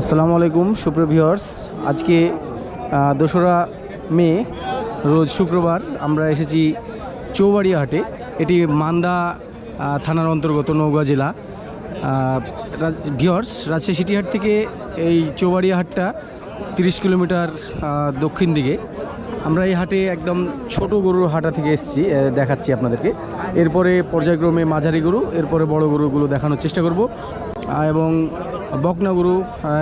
আসসালামু আলাইকুম, সুপ্রিয় ভিউয়ার্স। আজকে দোসরা মে, রোজ শুক্রবার আমরা এসেছি চৌবাড়িয়া হাটে এটি মান্দা থানার অন্তর্গত নওগাঁ জেলা। ভিউয়ার্স, রাজশাহী সিটিহাট থেকে এই চৌবাড়িয়া হাটটা তিরিশ কিলোমিটার দক্ষিণ দিকে। আমরা এই হাটে একদম ছোট গরুর হাটা থেকে এসেছি দেখাচ্ছি আপনাদেরকে। এরপরে পর্যায়ক্রমে মাঝারি গরু, এরপরে বড় গরুগুলো দেখানোর চেষ্টা করব। এবং বকনা গরু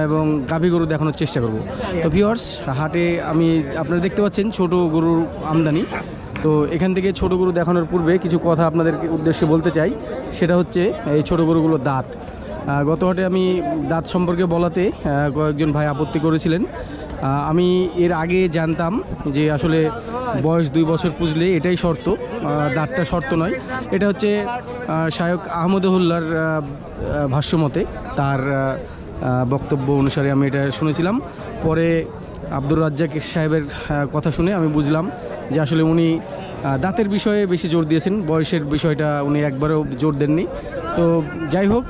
এবং গাভী গরু দেখানোর চেষ্টা করব। তো ভিওর্স হাটে আমি, আপনারা দেখতে পাচ্ছেন ছোট গরুর আমদানি। তো এখান থেকে ছোট গরু দেখানোর পূর্বে কিছু কথা আপনাদের উদ্দেশ্যে বলতে চাই। সেটা হচ্ছে, এই ছোট গরুগুলোর দাঁত। গত হাটে আমি দাঁত সম্পর্কে বলাতে কয়েকজন ভাই আপত্তি করেছিলেন। আমি এর আগে জানতাম যে আসলে বয়স দুই বছর পুজলে এটাই শর্ত দাঁতটা শর্ত নয়। এটা হচ্ছে শায়ক আহমদুল্লার ভাষ্যমতে তার বক্তব্য অনুসারে আমি এটা শুনেছিলাম। পরে আব্দুর রাজ্জাক সাহেবের কথা শুনে আমি বুঝলাম যে আসলে উনি দাঁতের বিষয়ে বেশি জোর দিয়েছেন, বয়সের বিষয়টা উনি একবারও জোর দেননি। তো যাই হোক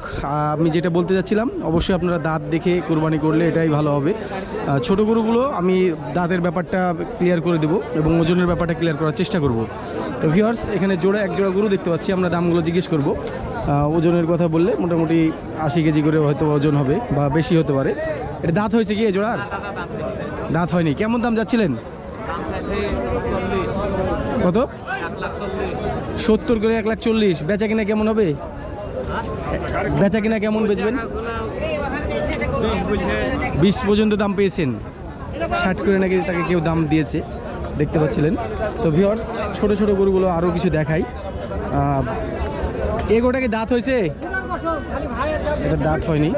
আমি যেটা বলতে যাচ্ছিলাম, অবশ্যই আপনারা দাঁত দেখে কোরবানি করলে এটাই ভালো হবে। ছোট গরুগুলো আমি দাঁতের ব্যাপারটা ক্লিয়ার করে দেবো এবং ওজনের ব্যাপারটা ক্লিয়ার করার চেষ্টা করব। তো ভিউয়ার্স এখানে জোড়া এক জোড়া গরু দেখতে পাচ্ছি, আমরা দামগুলো জিজ্ঞেস করব। ওজনের কথা বললে মোটামুটি আশি কেজি করে হয়তো ওজন হবে বা বেশি হতে পারে। এটা দাঁত হয়েছে কি এ জোড়ার? দাঁত হয়নি। কেমন দাম যাচ্ছিলেন? কত? সত্তর করে এক লাখ চল্লিশ। বেচা কিনা কেমন হবে? বেচা কিনা কেমন বেচবেন? বিশ পর্যন্ত দাম পেয়েছেন। ষাট করে নাকি তাকে কেউ দাম দিয়েছে দেখতে পাচ্ছিলেন। তো ভিওর্স ছোট ছোট গরুগুলো আরও কিছু দেখাই। আহ, এ গোটাকে দাঁত হয়েছে? এটা দাঁত হয়নি।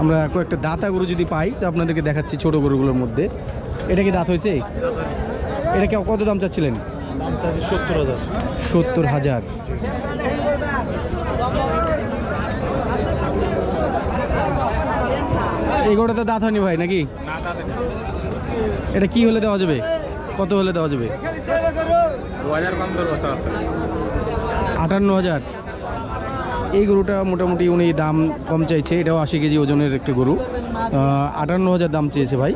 আমরা কয়েকটা দাঁতা গরু যদি পাই তো আপনাদেরকে দেখাচ্ছি ছোট গরুগুলোর মধ্যে। এটা কি দাঁত হয়েছে? এটা কত দাম চাচ্ছিলেন? সত্তর হাজার। গোটাতে দাঁত হয়নি ভাই নাকি? এটা কি হলে দেওয়া যাবে? কত হলে দেওয়া যাবে? আটান্ন হাজার। এই গরুটা মোটামুটি উনি দাম কম চাইছে এটাও আশি কেজি ওজনের একটা গরু। আটান্ন হাজার দাম চেয়েছে ভাই।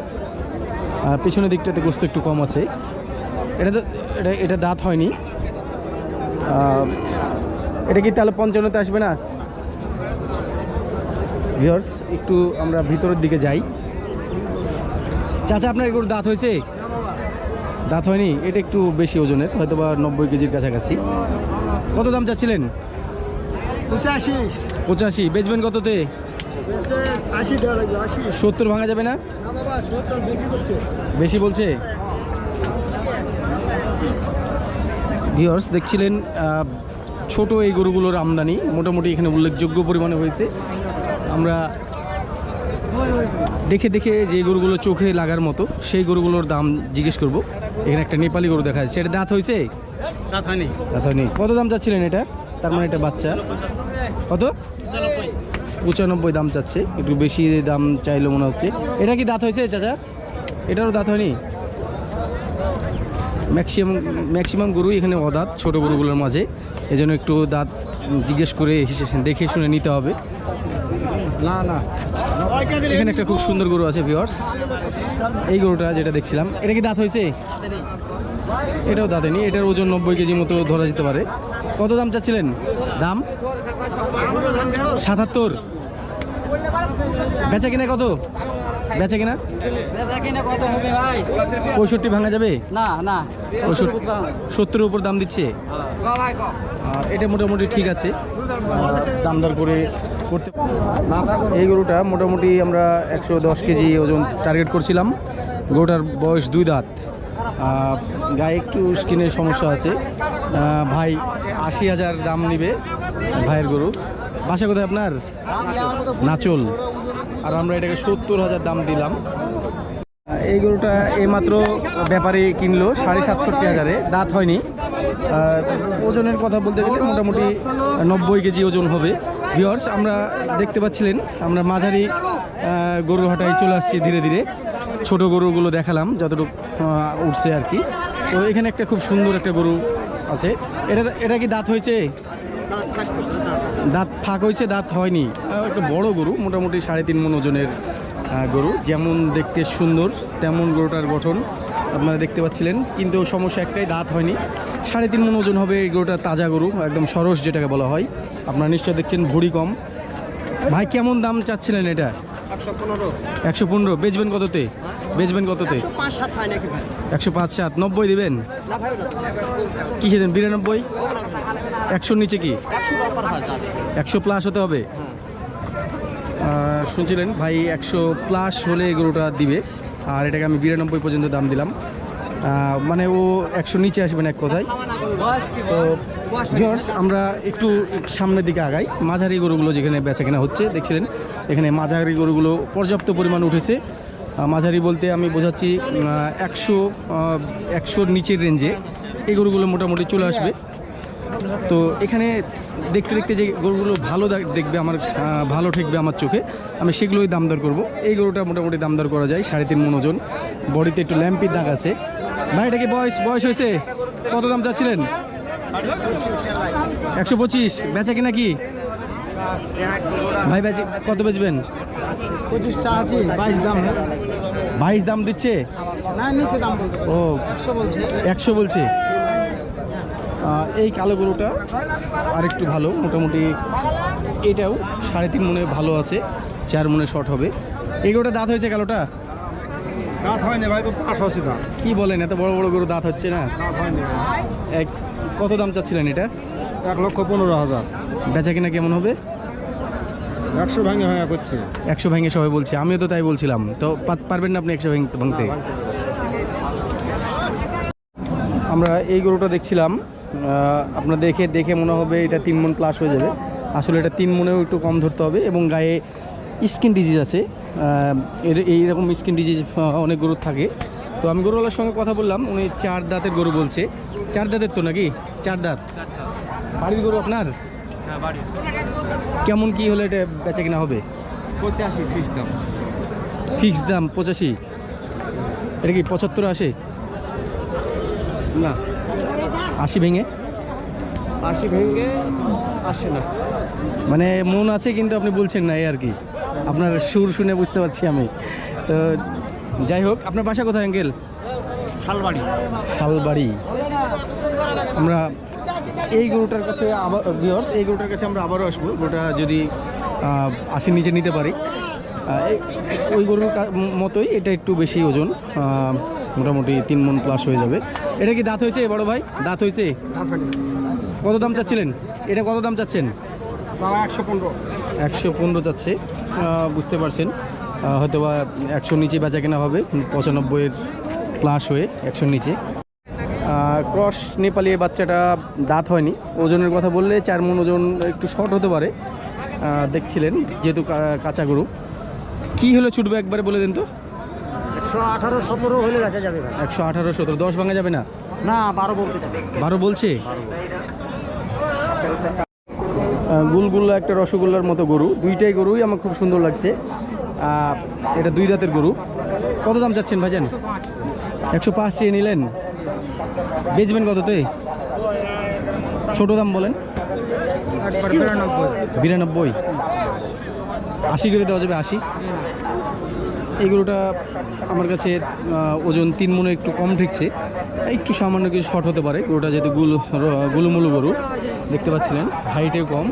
আর পিছনের দিকটাতে গোস্ত একটু কম আছে। এটা তো- এটা এটা দাঁত হয়নি। এটা কি তাহলে পঞ্চান্নতে আসবে না? ভিওর্স একটু আমরা ভিতরের দিকে যাই। চাচা আপনার এগুলো দাঁত হয়েছে? দাঁত হয়নি? এটা একটু বেশি ওজনের হয়তো বা নব্বই কেজির কাছাকাছি। কত দাম চাচ্ছিলেন? পঁচাশি। পঁচাশি। বেচবেন কততে? সত্তর ভাঙা যাবে না? বেশি বলছে? ভিওর্স দেখছিলেন ছোট এই গরুগুলোর আমদানি। মোটামুটি এখানে উল্লেখযোগ্য পরিমাণে হয়েছে। আমরা দেখে দেখে যে গরুগুলো চোখে লাগার মতো সেই গরুগুলোর দাম জিজ্ঞেস করব। এখানে একটা নেপালি গরু দেখা যাচ্ছে। এটা দাঁত হয়েছে? দাঁত হয়নি। দাঁত হয়নি। কত দাম চাচ্ছিলেন এটা? তার মানে এটা বাচ্চা। কত? পঁচানব্বই দাম চাচ্ছে। একটু বেশি দাম চাইলো মনে হচ্ছে। এটা কি দাঁত হয়েছে চাচা? এটারও দাঁত হয়নি? ম্যাক্সিমাম ম্যাক্সিমাম গরু এখানে অদাঁত ছোটো গরুগুলোর মাঝে। এজন্য একটু দাঁত জিজ্ঞেস করে হিসেবে দেখে শুনে নিতে হবে। না না। এখানে একটা খুব সুন্দর গরু আছে ভিওয়ার্স এই গরুটা যেটা দেখছিলাম এটা কি দাঁত হয়েছে? এটাও দাঁতেনি এটার ওজন নব্বই কেজি মতো ধরা যেতে পারে। কত দাম চাচ্ছিলেন? দাম? সাতাত্তর। বেচা কিনা কত? বেচা কিনা? পঁয়ষট্টি ভাঙা যাবে? না না। সত্তরের উপর দাম দিচ্ছে? আর এটা মোটামুটি ঠিক আছে। দাম দর করে করতে এই গরুটা মোটামুটি আমরা একশো দশ কেজি ওজন টার্গেট করছিলাম। গরুটার বয়স দুই দাঁত। গায়ে একটু স্কিনের সমস্যা আছে। ভাই আশি হাজার দাম নিবে ভাইয়ের গরু। বাসা কোথায় আপনার? নাচল। আর আমরা এটাকে সত্তর হাজার দাম দিলাম। এই গরুটা এইমাত্র ব্যাপারে কিনলো সাড়ে সাতষট্টি হাজারে, দাঁত হয়নি। ওজনের কথা বলতে গেলে মোটামুটি নব্বই কেজি ওজন হবে। ভিওর্স আমরা দেখতে পাচ্ছিলেন, আমরা মাঝারি গরুর হাটায় চলে আসছি ধীরে ধীরে। ছোট গরুগুলো দেখালাম, যতটুকু উঠছে আর কি। তো এখানে একটা খুব সুন্দর একটা গরু আছে। এটা এটা কি দাঁত হয়েছে? দাঁত ফাঁক হয়েছে, দাঁত হয়নি। একটা বড় গরু, মোটামুটি সাড়ে তিন মন ওজনের গরু। যেমন দেখতে সুন্দর, তেমন গরুটার গঠন আপনারা দেখতে পাচ্ছিলেন। কিন্তু সমস্যা একটাই, দাঁত হয়নি। সাড়ে তিন মন ওজন হবে এই গরুটা তাজা গরু, একদম সরস যেটাকে বলা হয়। আপনারা নিশ্চয় দেখছেন, ভুড়ি কম। ভাই, কেমন দাম চাচ্ছিলেন এটা? একশো পনেরো। বেচবেন কততে? বেচবেন কততে? হয় নাকি ভাই? একশো পাঁচ সাত নব্বই দেবেন? কি দেন? বিরানব্বই? একশোর নিচে কি? একশো প্লাস হতে হবে? আহ, শুনছিলেন? ভাই একশো প্লাস হলে গরুটা দিবে। আর এটাকে আমি বিরানব্বই পর্যন্ত দাম দিলাম। মানে ও একশো নিচে আসবেন এক কথায়। তো আমরা একটু সামনের দিকে আগাই। মাঝারি গরুগুলো যেখানে বেচা কেনা হচ্ছে, দেখছিলেন? এখানে মাঝারি গরুগুলো পর্যাপ্ত পরিমাণ উঠেছে। মাঝারি বলতে আমি বোঝাচ্ছি একশো একশোর নিচের রেঞ্জে এই গরুগুলো মোটামুটি চলে আসবে। তো এখানে দেখতে দেখতে যে গরুগুলো ভালো দেখ- দেখবে আমার ভালো ঠেকবে আমার চোখে, আমি সেগুলোই দাম দর করব। এই গরুটা মোটামুটি দাম দর করা যায়, সাড়ে তিন মন ওজন। বডিতে একটু ল্যাম্পির দাগ আছে। ভাই এটা কি বয়স বয়স হয়েছে? কত দাম চাচ্ছিলেন? একশো পঁচিশ। বেচা কিনা কি? ভাই বেচে কত বেচবেন? বাইশ দাম। দিচ্ছে? দাম ও একশো বলছে। এই কালো গরুটা আরেকটু ভালো মোটামুটি এটাও সাড়ে তিন মনে ভালো আছে চার মনে শর্ট হবে। এই গরুটা দাঁত হয়েছে কালোটা? দাঁত হয়নি ভাই পাঁচ হচ্ছে দাম কি বলেন এত বড় বড় গরু দাঁত হচ্ছে না? দাঁত হয়নি এক কত দাম চাচ্ছিলেন এটা? এক লক্ষ পনেরো হাজার। বেচা কিনা কেমন হবে? একশো ভাঙে ভাঙা করছে। একশো ভেঙে সবাই বলছে আমিও তো তাই বলছিলাম। তো পারবেন না আপনি একশো ভেঙে ভাঙতে? আমরা এই গরুটা দেখছিলাম আপনার দেখে দেখে মনে হবে এটা তিন মন প্লাস হয়ে যাবে। আসলে এটা তিন মনেও একটু কম ধরতে হবে এবং গায়ে স্কিন ডিজিজ আছে। এর এইরকম স্কিন ডিজিজ অনেক গরুর থাকে। তো আমি গরুওয়ালার সঙ্গে কথা বললাম উনি চার দাঁতের গরু বলছে। চার দাঁতের তো নাকি? চার দাঁত। বাড়ির গরু আপনার? হ্যাঁ কেমন কি হলে এটা বেচা কিনা হবে? পঁচাশি দাম। ফিক্স দাম পঁচাশি? এটা কি পঁচাত্তর আসে? না। আশি ভেঙে? আশি ভেঙে আসে না। মানে মন আছে কিন্তু আপনি বলছেন না এই আর কি। আপনার সুর শুনে বুঝতে পারছি আমি। তো যাই হোক আপনার বাসা কোথায় অ্যাঙ্গেল শালবাড়ি। শালবাড়ি। আমরা এই গরুটার কাছে আবার ভিওর্স এই গরুটার কাছে আমরা আবারও আসব। গরুটা যদি আশির নিচে নিতে পারি। ওই গরুর মতোই এটা একটু বেশি ওজন। মোটামুটি তিন মন প্লাস হয়ে যাবে। এটা কি দাঁত হয়েছে বড় ভাই? দাঁত হয়েছে? কত দাম চাচ্ছিলেন? এটা কত দাম চাচ্ছেন? একশো পনেরো। একশো চাচ্ছে বুঝতে পারছেন। হয়তো বা একশোর নিচে বেচা কেনা হবে পঁচানব্বইয়ের প্লাস হয়ে একশোর নিচে। ক্রস নেপালি বাচ্চাটা দাঁত হয়নি। ওজনের কথা বললে চার মন ওজন একটু শর্ট হতে পারে। দেখছিলেন যেহেতু কাঁচা গরু। কি হলে ছুটবে একবারে বলে দিন তো? একশো আঠারো সতেরো হলে রাখা যাবে। একশো আঠারো সতেরো দশ ভাঙা যাবে না? না বারো বলতে বারো বলছে? গুলগুল্লা একটা রসগোল্লার মতো গরু। দুইটাই গরুই আমার খুব সুন্দর লাগছে। এটা দুই দাঁতের গরু। কত দাম চাচ্ছেন ভাইজান? একশো পাঁচ চেয়ে নিলেন। বেচবেন কততে ছোট দাম বলেন। বিরানব্বই। আশি করে দেওয়া যাবে, আশি। এই গরুটা আমার কাছে ওজন তিন মনে একটু কম ঠেকছে। একটু সামান্য কিছু শর্ট হতে পারে। গরুটা যেহেতু গুলো গুলুমুলু গরু দেখতে পাচ্ছিলেন। হাইটেও কম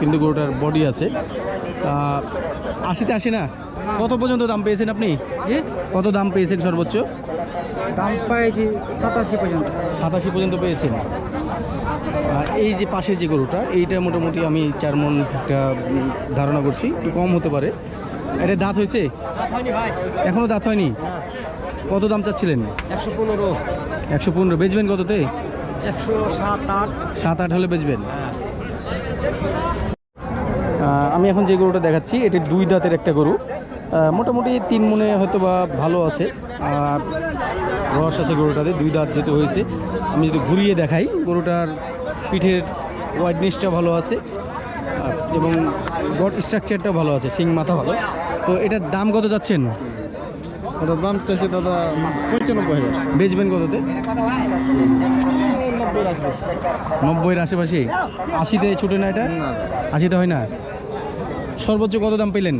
কিন্তু গরুটার বডি আছে। আশিতে আসে না? কত পর্যন্ত দাম পেয়েছেন আপনি? কত দাম পেয়েছেন সর্বোচ্চ? দাম পাইছি সাতাশি পর্যন্ত। সাতাশি পর্যন্ত পেয়েছেন। এই যে পাশের যে গরুটা এইটা মোটামুটি আমি চার মন একটা ধারণা করছি একটু কম হতে পারে। এটা দাঁত হয়েছে? এখনও দাঁত হয়নি? কত দাম চাচ্ছিলেন? একশো পনেরো। একশো পনেরো। বেচবেন কততে? একশো সাত আট। সাত আট হলে বেচবেন। আমি এখন যে গরুটা দেখাচ্ছি এটি দুই দাঁতের একটা গরু। মোটামুটি তিন মনে হয়তো বা ভালো আছে। আর রস আছে গরুটাতে দুই দাঁত যেহেতু হয়েছে। আমি যদি ঘুরিয়ে দেখাই গরুটার পিঠের ওয়াইডনেসটা ভালো আছে এবং গড স্ট্রাকচারটা ভালো আছে সিং মাথা ভালো। তো এটার দাম কত যাচ্ছেন ওটার দাম চাইছে দাদা? পঁচানব্বই হাজার। বেচবেন কততে? নব্বই আশেপাশে। নব্বইয়ের আশেপাশে? আশিতে ছুটে না এটা? আশিতে হয় না? সর্বোচ্চ কত দাম পেলেন?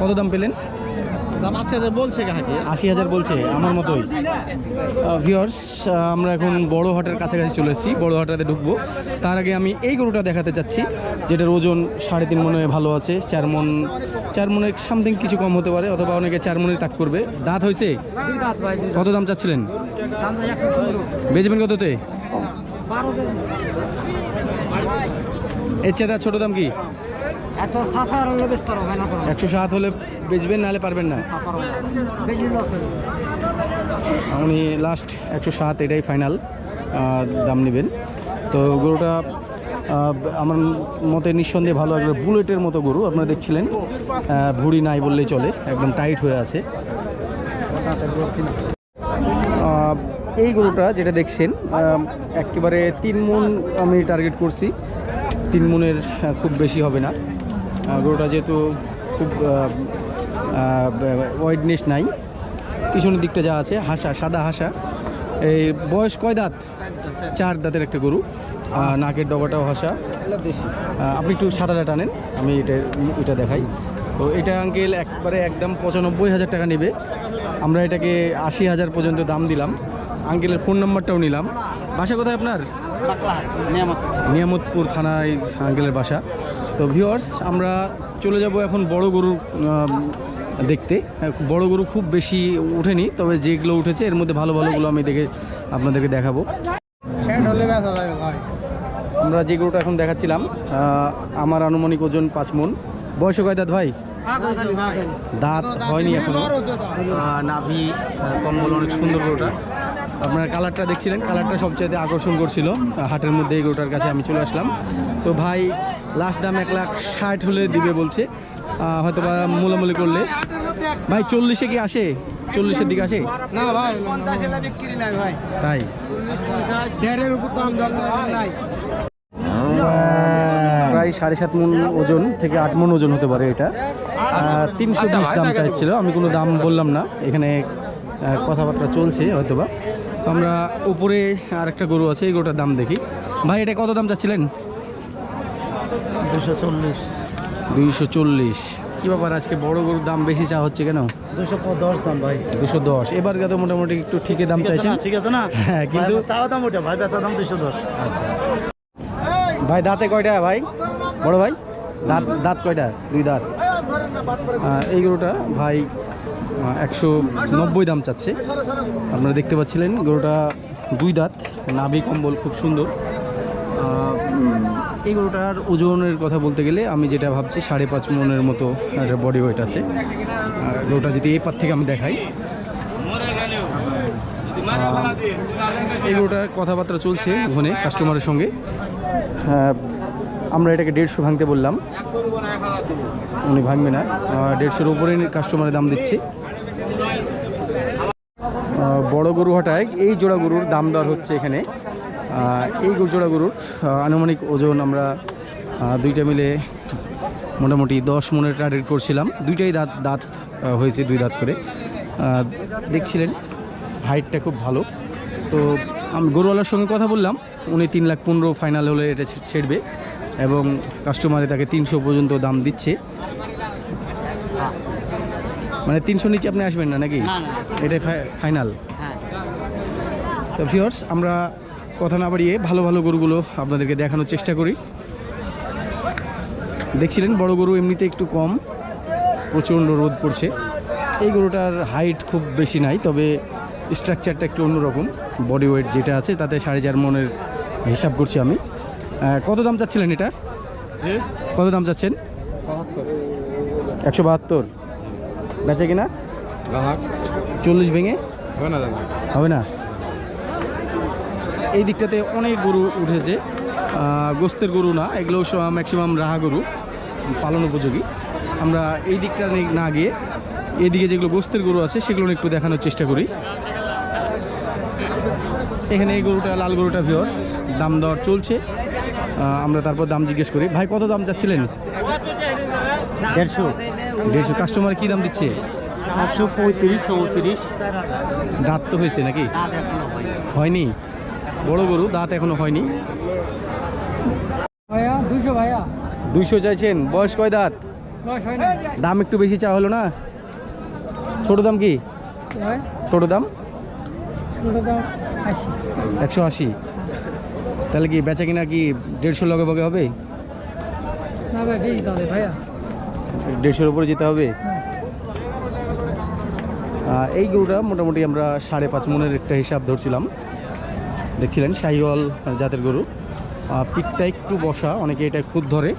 কত দাম পেলেন? দাম আছে যে বলছে কাকে আশি হাজার বলছে আমার মতোই। ভিওর্স আমরা এখন বড় হাটের কাছাকাছি চলে এসেছি বড় হাটাতে ঢুকবো। তার আগে আমি এই গরুটা দেখাতে চাচ্ছি যেটার ওজন সাড়ে তিন মনে ভালো আছে চার মন চার মনের সামথিং কিছু কম হতে পারে অথবা অনেকে চার মনে তাক করবে। দাঁত হয়েছে? কত দাম চাচ্ছিলেন? বেচবেন কততে? এর চেয়ে ছোটো দাম কি? একশো সাত হলে বেচবেন নাহলে পারবেন না? উনি লাস্ট একশো সাত এটাই ফাইনাল দাম নেবেন। তো গরুটা আমার মতে নিঃসন্দেহে ভালো একবার বুলেটের মতো গরু আপনারা দেখছিলেন। ভুঁড়ি নাই বললেই চলে একদম টাইট হয়ে আছে। এই গরুটা যেটা দেখছেন একেবারে তিন মন আমি টার্গেট করছি। তিন মনের খুব বেশি হবে না। গরুটা যেহেতু খুব ওয়াইডনেস নাই, পিছনের দিকটা যা আছে, হাসা, সাদা হাসা। এই বয়স কয় দাঁত? চার দাঁতের একটা গরু। নাকের ডবাটাও হাসা। আপনি একটু সাদাটা টানেন, আমি এটা এটা দেখাই। তো এটা আঙ্কেল একবারে একদম পঁচানব্বই হাজার টাকা নেবে। আমরা এটাকে আশি হাজার পর্যন্ত দাম দিলাম। আঙ্কেলের ফোন নাম্বারটাও নিলাম। বাসা কোথায় আপনার? নিয়ামতপুর থানায় আঙ্কেলের বাসা। তো ভিউয়ার্স আমরা চলে যাব এখন বড় গরু দেখতে। বড় গরু খুব বেশি উঠেনি তবে যেগুলো উঠেছে এর মধ্যে ভালো ভালোগুলো আমি দেখে আপনাদেরকে দেখাবো। আমরা যে গরুটা এখন দেখাচ্ছিলাম আমার আনুমানিক ওজন পাঁচ মন। বয়স কয় দাঁত ভাই? দাঁত হয়নি এখনও। নাভি কম্বল অনেক সুন্দর গরুটা। আপনার কালারটা দেখছিলেন কালারটা সবচেয়ে আকর্ষণ করছিল। হাটের মধ্যে এই গরুটার কাছে আমি চলে আসলাম। তো ভাই লাস্ট দাম এক লাখ ষাট হলে দিবে বলছে। হয়তো বা মূলামূলি করলে। ভাই চল্লিশে কি আসে? চল্লিশের দিকে আসে? না ভাই বিক্রি নাই ভাই। তাই? দেড়ের উপর দাম দাম নাই। প্রায় সাড়ে সাত মন ওজন থেকে আট মন ওজন হতে পারে এটা। তিনশো বিশ দাম চাইছিল। আমি কোনো দাম বললাম না। এখানে কথাবার্তা চলছে হয়তোবা। আমরা উপরে আর একটা গরু আছে এই গরুটার দাম দেখি। ভাই এটা কত দাম চাচ্ছিলেন? দুশো চল্লিশ। দুইশো চল্লিশ। কী ব্যাপার আজকে বড় গরুর দাম বেশি চা হচ্ছে কেন? দুশো দশ দাম ভাই। দুশো দশ। এবার তো মোটামুটি একটু ঠিকই দাম চাইছেন? ঠিক আছে না? হ্যাঁ কিন্তু চাওয়া দাম ওটা ভাই বেচা দাম দুশো দশ। আচ্ছা। ভাই দাঁতে কয়টা ভাই? বড় ভাই? দাঁত দাঁত কয়টা? দুই দাঁত। এই গরুটা ভাই একশো নব্বই দাম চাচ্ছে। আপনারা দেখতে পাচ্ছিলেন, গরুটা দুই দাঁত, নাভি কম্বল খুব সুন্দর। এই গরুটার ওজনের কথা বলতে গেলে আমি যেটা ভাবছি, সাড়ে পাঁচ মনের মতো একটা বডি ওয়েট আছে। গরুটা যদি এই পার থেকে আমি দেখাই। এই গরুটার কথাবার্তা চলছে ওখানে কাস্টমারের সঙ্গে। আমরা এটাকে দেড়শো ভাঙতে বললাম। উনি ভাঙবে না। দেড়শোর উপরে কাস্টমারের দাম দিচ্ছি। বড় গরু হাটায় এই জোড়া গরুর দাম দর হচ্ছে এখানে। এই জোড়া গরুর আনুমানিক ওজন আমরা দুইটা মিলে মোটামুটি দশ মনের টার্গেট করছিলাম। দুইটাই দাঁত দাঁত হয়েছে দুই দাঁত করে। দেখছিলেন হাইটটা খুব ভালো। তো আমি গরুওয়ালার সঙ্গে কথা বললাম, উনি তিন লাখ পনেরো ফাইনাল হলে এটা ছেড়বে এবং কাস্টমারে তাকে তিনশো পর্যন্ত দাম দিচ্ছে। মানে তিনশো নিচে আপনি আসবেন না নাকি? না না। এটাই ফাইনাল হ্যাঁ। তো ভিউয়ার্স আমরা কথা না বাড়িয়ে ভালো ভালো গরুগুলো আপনাদেরকে দেখানোর চেষ্টা করি। দেখছিলেন বড় গরু এমনিতে একটু কম প্রচণ্ড রোদ পড়ছে। এই গরুটার হাইট খুব বেশি নাই তবে স্ট্রাকচারটা একটু অন্যরকম। বডি ওয়েট যেটা আছে তাতে সাড়ে চার মনের হিসাব করছি আমি। কত দাম চাচ্ছিলেন এটা? কত দাম চাচ্ছেন? একশো বাহাত্তর। বেচে কিনা? চল্লিশ ভেঙে? হবে না এই দিকটাতে অনেক গরু উঠেছে। গোস্তের গরু না এগুলো ম্যাক্সিমাম রাহা গরু পালন উপযোগী। আমরা এই দিকটা নে- গিয়ে এদিকে যেগুলো গোস্তের গরু আছে সেগুলো একটু দেখানোর চেষ্টা করি। এখানে এই গরুটা লাল গরুটা ভিওর্স দাম দর চলছে। আমরা তারপর দাম জিজ্ঞেস করি। ভাই কত দাম চাচ্ছিলেন? দেড়শো? দেড়শো কাস্টমার কী দাম দিচ্ছে? একশো পঁয়ত্রিশ চৌত্রিশ। দাঁত তো হয়েছে নাকি? হয়নি। বড় গরু দাঁত এখনও হয়নি? ভাইয়া দুশো ভাইয়া। দুইশো চাইছেন। বয়স কয় দাঁত? দাম একটু বেশি চা হলো না? ছোট দাম কি? ছোট দাম? একশো আশি। তাহলে কি বেচা কিনা কি দেড়শো লগে বগে হবে? না ভাই ভাইয়া। দেড়শোর উপরে যেতে হবে। এই গরুটা মোটামুটি আমরা সাড়ে পাঁচ মনের একটা হিসাব ধরছিলাম। দেখছিলেন শাহিওয়াল জাতের গরু। পিঠটা একটু বসা, অনেকে এটা খুব ধরে।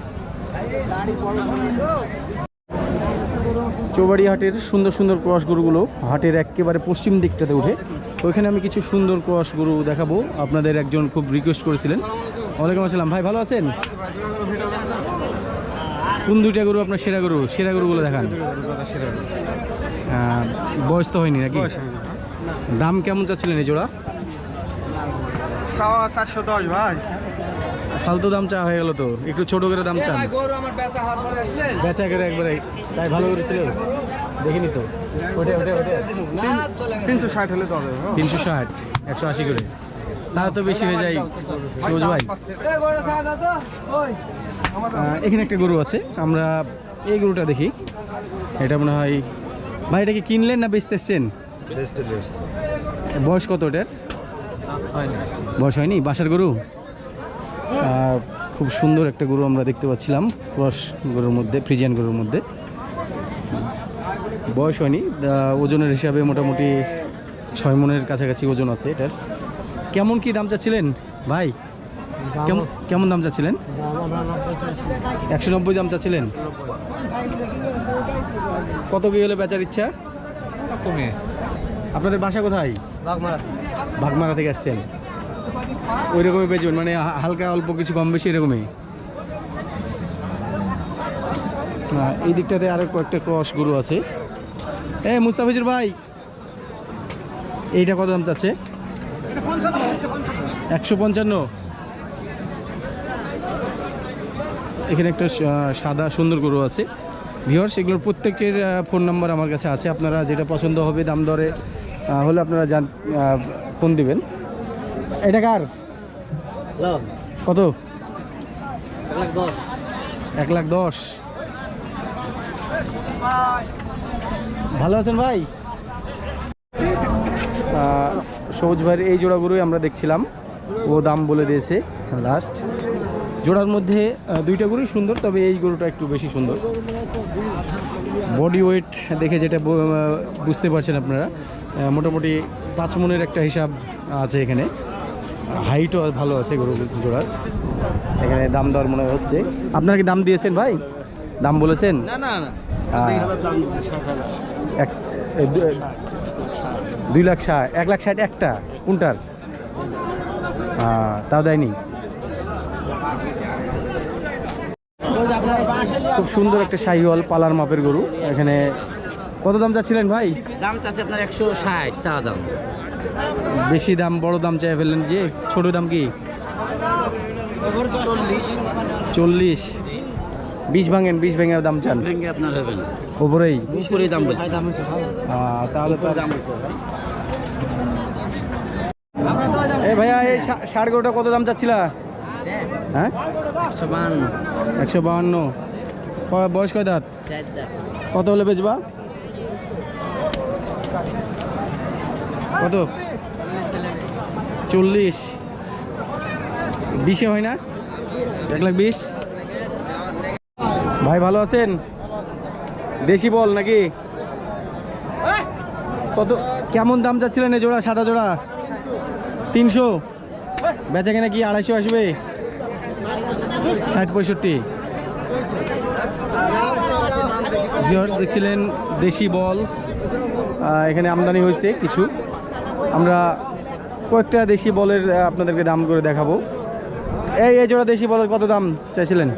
চৌবাড়ি হাটের সুন্দর সুন্দর ক্রস গরুগুলো হাটের একেবারে পশ্চিম দিকটাতে উঠে। ওইখানে আমি কিছু সুন্দর ক্রস গরু দেখাবো। আপনাদের একজন খুব রিকোয়েস্ট করেছিলেন। ওয়ালাইকুম আসসালাম। ভাই, ভালো আছেন? কোন দুইটা গরু আপনার সেরা গরু? সেরা গরুগুলো দেখান। বয়স তো হয়নি নাকি? দাম কেমন চাচ্ছিলেন এই জোড়া? চারশো দশ ভাই। ফালতু দাম চা হয়ে গেল তো। একটু ছোট করে দাম চান। বেচা করে একবারে তাই ভালো করে ছিল? দেখিনি তো। ওটা ওটা ওটা তিনশো ষাট হলে তো তিনশো ষাট একশো আশি করে। তাহলে তো বেশি হয়ে যায়। ভাই। এখানে একটা গরু আছে। আমরা এই গরুটা দেখি। এটা মনে হয় ভাই, এটা কি কিনলেন না বেচতে এসছেন বয়স কত ওটার? বয়স হয়নি? বাসার গরু? খুব সুন্দর একটা গরু আমরা দেখতে পাচ্ছিলাম। ক্রস গরুর মধ্যে, ফ্রিজিয়ান গরুর মধ্যে। বয়স হয়নি। ওজনের হিসাবে মোটামুটি ছয় মনের কাছাকাছি ওজন আছে এটার। কেমন কি দাম চাচ্ছিলেন? ভাই? কেমন কেমন দাম চাচ্ছিলেন? একশো নব্বই দাম চাচ্ছিলেন। কত কি হলে বেচার ইচ্ছা? কমে। আপনাদের বাসা কোথায়? বাগমারা। থেকে আসছেন। ওই রকমই বেচবেন মানে হালকা অল্প কিছু কম বেশি এরকমই। আহ, এই দিকটাতে আরও কয়েকটা ক্রস গরু আছে। এ মুস্তাফিজুর ভাই এইটা কত দাম চাচ্ছে? একশো পঞ্চান্ন? এখানে একটা সাদা সুন্দর গরু আছে। ভিওর সেগুলোর প্রত্যেকের ফোন নাম্বার আমার কাছে আছে। আপনারা যেটা পছন্দ হবে দাম দরে হলে আপনারা জান ফোন দিবেন। এটা কার? কত? এক লাখ দশ। ভালো আছেন ভাই? সবুজ ভাইয়ের এই জোড়া গরুই আমরা দেখছিলাম। ও দাম বলে দিয়েছে লাস্ট জোড়ার মধ্যে দুইটা গরুই সুন্দর তবে এই গরুটা একটু বেশি সুন্দর। বডি ওয়েট দেখে যেটা বুঝতে পারছেন আপনারা মোটামুটি পাঁচ মনের একটা হিসাব আছে এখানে। হাইটও ভালো আছে গরু জোড়ার। এখানে দাম দর মনে হচ্ছে। আপনারা কি দাম দিয়েছেন ভাই? দাম বলেছেন? না না দুই লাখ ষাট এক লাখ ষাট একটা কোনটার? তাও দেয়নি? খুব সুন্দর একটা শাহিওয়াল পালার মাপের গরু। এখানে কত দাম চাচ্ছিলেন ভাই? দাম চাচ্ছে আপনার একশো ষাট চা দাম। বেশি দাম বড় দাম চাই ফেললেন যে ছোট দাম কি? চল্লিশ। বিশ ভাঙেন বিশ ভেঙে দাম চান। ভেঙে আপনার হবে না। ওপরেই? উপরে দাম বলছে। তাহলে তো দাম বলছে ভাইয়া এই ষাট গরুটা কত দাম চাচ্ছিলা? হ্যাঁ? একশো বাহান্ন। একশো বাহান্ন। বয়স কয় দাঁত? কত হলে বেচবা? কত? চল্লিশ। বিশে হয় না? এক লাখ বিশ? ভাই ভালো আছেন? দেশি বল নাকি? কত? কেমন দাম চাচ্ছিলেন এই জোড়া সাদা জোড়া? তিনশো। বেচা কেনা কি আড়াইশো আসবে? ষাট পঁয়ষট্টি। ভিউয়ার্স দেখছিলেন দেশি বল। এখানে আমদানি হয়েছে কিছু। আমরা কয়েকটা দেশি বলের আপনাদেরকে দাম করে দেখাবো। এই এই জোড়া দেশি বলের কত দাম চাইছিলেন?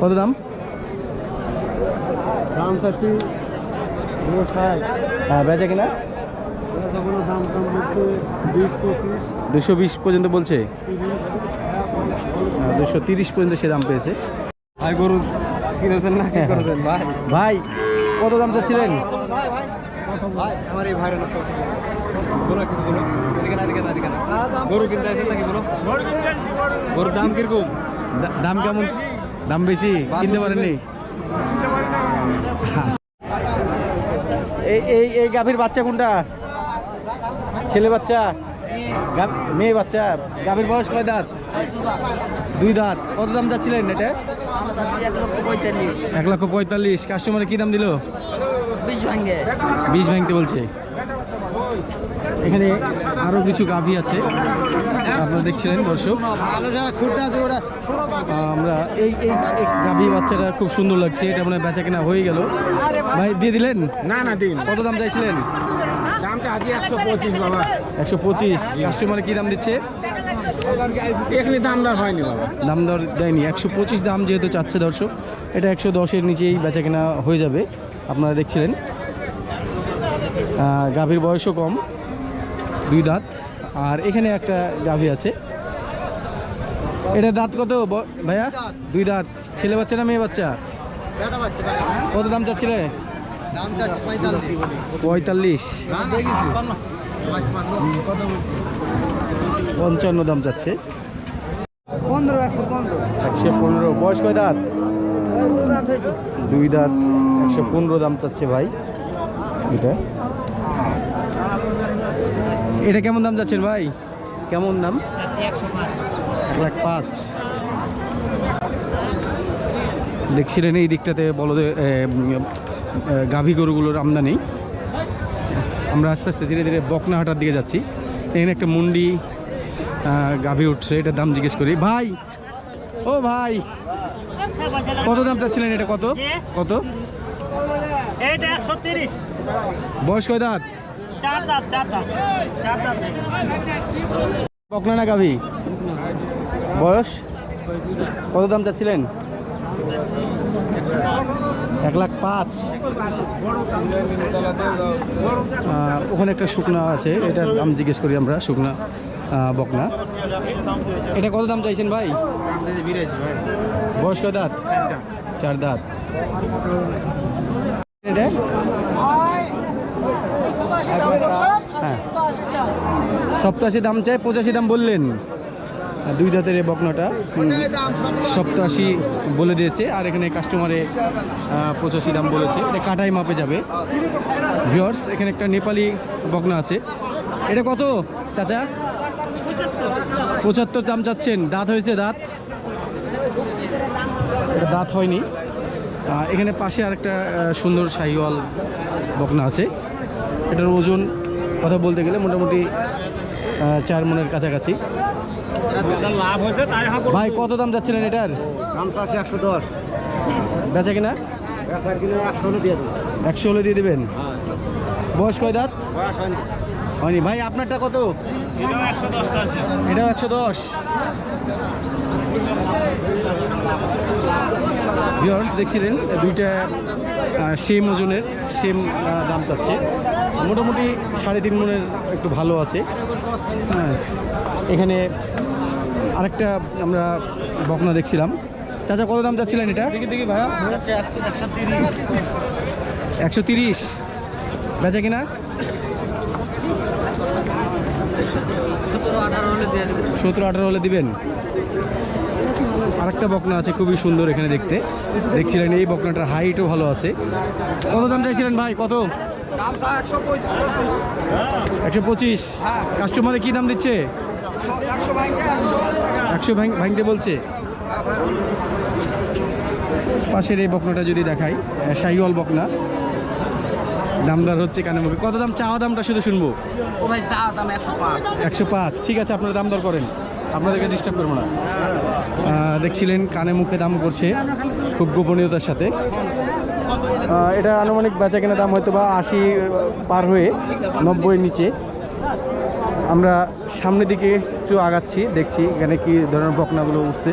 কত দাম? দাম ষাট হ্যাঁ বেচা কোনো দাম কম বলতে বিশ পঁচিশ দুশো বিশ পর্যন্ত বলছে? দুশো তিরিশ পর্যন্ত সে দাম পেয়েছে। ভাই গরু কিনেছেন না? কি করেছেন ভাই? ভাই কত দাম চাচ্ছিলেন? গরু কিনতে আসেন নাকি বলো? গরুর দাম কীরকম? দাম কেমন? দাম বেশি? কিনতে পারেননি? এই এই এই গাভীর বাচ্চা কোনটা? ছেলে বাচ্চা? মেয়ে বাচ্চা গাভীর বয়স কয় দাঁত? দুই দাঁত। কত দাম যাচ্ছিলেন এটা এক লক্ষ পঁয়তাল্লিশ। কাস্টমারে কি দাম দিল? বিশ ভাঙতে বলছে। এখানে আরও কিছু গাভী আছে। আপনারা দেখছিলেন দর্শক। আমরা এই এই গাভী বাচ্চাটা খুব সুন্দর লাগছে এটা মনে বেচা কেনা হয়ে গেল। ভাই দিয়ে দিলেন? না না দিন। কত দাম চাইছিলেন? দামটা একশো পঁচিশ বাবা। একশো পঁচিশ। কাস্টমারে কি দাম দিচ্ছে? এখানে দামদার হয়নি বাবা। দাম দর দেয়নি। একশো পঁচিশ দাম যেহেতু চাচ্ছে দর্শক এটা একশো দশের নিচেই বেচা কেনা হয়ে যাবে। আপনারা দেখছিলেন। গাভীর বয়সও কম। দুই দাঁত। আর এখানে একটা গাভী আছে। এটা দাঁত কত ভাইয়া? দুই দাঁত। ছেলে বাচ্চা না মেয়ে বাচ্চা? কত দাম চাচ্ছিলে? পঁয়তাল্লিশ। পঞ্চান্ন দাম চাচ্ছে। পনেরো একশো পনেরো। একশো পনেরো। বয়স কয় দাঁত? দুই দাঁত। একশো পনেরো দাম চাচ্ছে ভাই। এটা। এটা কেমন দাম যাচ্ছেন ভাই? কেমন দাম? এক লাখ পাঁচ। দেখছিলেন এই দিকটাতে বলদে গাভী গরুগুলোর আমদানি। আমরা আস্তে আস্তে ধীরে ধীরে বকনাহাটার দিকে যাচ্ছি। এখানে একটা মুন্ডি গাভী উঠছে এটার দাম জিজ্ঞেস করি। ভাই! ও ভাই! কত দাম চাচ্ছিলেন এটা? কত? কত? বয়স কয় দাঁত? বকনা না গাভী? বয়স? কত দাম চাচ্ছিলেন? এক লাখ পাঁচ। ওখানে একটা শুকনা আছে এটা দাম জিজ্ঞেস করি আমরা শুকনা বকনা। এটা কত দাম চাইছেন ভাই? বয়স কয় দাঁত। চার দাঁত। এটা? হ্যাঁ। সপ্তাশি দাম চাই পঁচাশি দাম বললেন। দুই দাঁতের এই বকনাটা সপ্তাশি বলে দিয়েছে আর এখানে কাস্টমারে পঁচাশি দাম বলেছে। এটা কাটাই মাপে যাবে। ভিওর্স এখানে একটা নেপালি বকনা আছে। এটা কত চাচা? পঁচাত্তর দাম চাচ্ছেন। দাঁত হয়েছে দাঁত। এটা দাঁত হয়নি। এখানে পাশে আরেকটা আহ, সুন্দর শাহিওয়াল বকনা আছে। এটার ওজন কথা বলতে গেলে মোটামুটি চার মনের কাছাকাছি। ভাই কত দাম যাচ্ছিলেন এটার? একশো দশ। বেচা কিনা? একশো হলে দিয়ে দেবেন? বয়স কয় দাঁত? হয়নি। হয়নি। ভাই আপনারটা কত? এটাও একশো দশ ভিওর্স দেখছিলেন দুইটা সেম ওজনের সেম দাম চাচ্ছে। মোটামুটি সাড়ে তিন মনের একটু ভালো আছে। হ্যাঁ এখানে আরেকটা আমরা বকনা দেখছিলাম। চাচা কত দাম চাচ্ছিলেন এটা? দেখি দেখি ভাইয়া। একশো তিরিশ। বেচা কিনা? সতেরো আঠারো হলে দিবেন। আরেকটা বকনা আছে খুবই সুন্দর এখানে দেখতে। দেখছিলেন এই বকনাটার হাইটও ভালো আছে। কত দাম চাইছিলেন ভাই? কত? একশো পঁচিশ। কাস্টমারে কি দাম দিচ্ছে? একশো ভাঙতে বলছে। পাশের এই বকনাটা যদি দেখাই শাহিওয়াল বকনা। দামদার হচ্ছে কানে মুখে। কত দাম? চাওয়া দামটা শুধু শুনব। ও ভাই চা দাম একশো পাঁচ। একশো পাঁচ। ঠিক আছে আপনারা দাম দর করেন। আপনাদেরকে ডিস্টার্ব করব না। দেখছিলেন কানে মুখে দাম করছে খুব গোপনীয়তার সাথে। এটা আনুমানিক বেচা কেনা দাম হয়তো বা আশি পার হয়ে নব্বই নিচে। আমরা সামনের দিকে একটু আগাচ্ছি, দেখছি এখানে কি ধরনের বকনাগুলো উঠছে।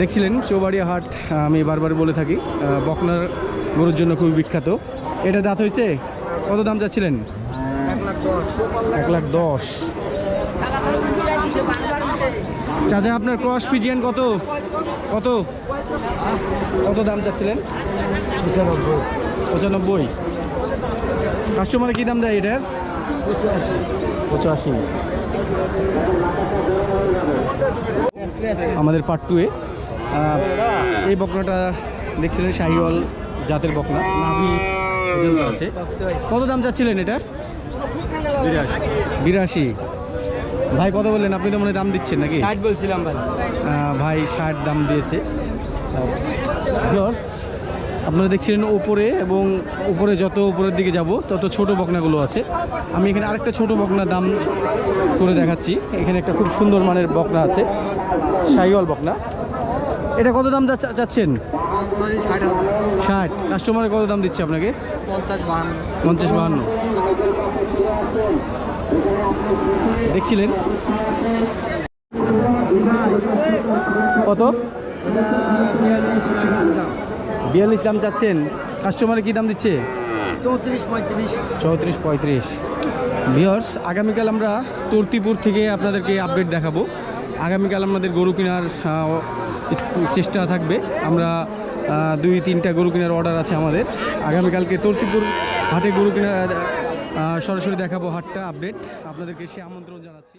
দেখছিলেন চৌবাড়িয়া হাট, আমি বারবার বলে থাকি বকনার গরুর জন্য খুবই বিখ্যাত। এটা দাঁত হয়েছে? কত দাম যাচ্ছিলেন? এক লাখ দশ। চাচা আপনার ক্রস পিজিয়ান কত? কত? কত দাম চাচ্ছিলেন? পঁচানব্বই। পঁচানব্বই। কাস্টমারে কী দাম দেয় এটার? পঁচাশি। আমাদের পার্ট টুয়ে এই বকনাটা দেখছিলেন শাহিওয়াল জাতের বকনা নাভি আছে। কত দাম চাচ্ছিলেন এটার? বিরাশি। ভাই কত বললেন? আপনি তো মনে দাম দিচ্ছেন নাকি? ষাট বলছিলাম ভাই। ভাই ষাট দাম দিয়েছে। আপনারা দেখছিলেন উপরে এবং উপরে যত উপরের দিকে যাব তত ছোট বকনাগুলো আছে। আমি এখানে আরেকটা ছোট বকনার দাম করে দেখাচ্ছি। এখানে একটা খুব সুন্দর মানের বকনা আছে। সাইওয়াল বকনা। এটা কত দাম চাচ্ছেন? ষাট। ষাট কাস্টমারে কত দাম দিচ্ছে আপনাকে? পঞ্চাশ বাহান্ন। পঞ্চাশ বাহান্ন। দেখছিলেন? কত? বিয়াল্লিশ দাম চাচ্ছেন। কাস্টমারে কি দাম দিচ্ছে? চৌত্রিশ পঁয়ত্রিশ। চৌত্রিশ পঁয়ত্রিশ বিয়ার্স আগামীকাল আমরা তর্তিপুর থেকে আপনাদেরকে আপডেট দেখাবো। আগামীকাল আমাদের গরু কেনার চেষ্টা থাকবে। আমরা দুই তিনটা গরু কেনার অর্ডার আছে আমাদের। আগামীকালকে তর্তিপুর হাটে গরু কেনার সরাসরি দেখাবো হাটটা আপডেট আপনাদেরকে সে আমন্ত্রণ জানাচ্ছি।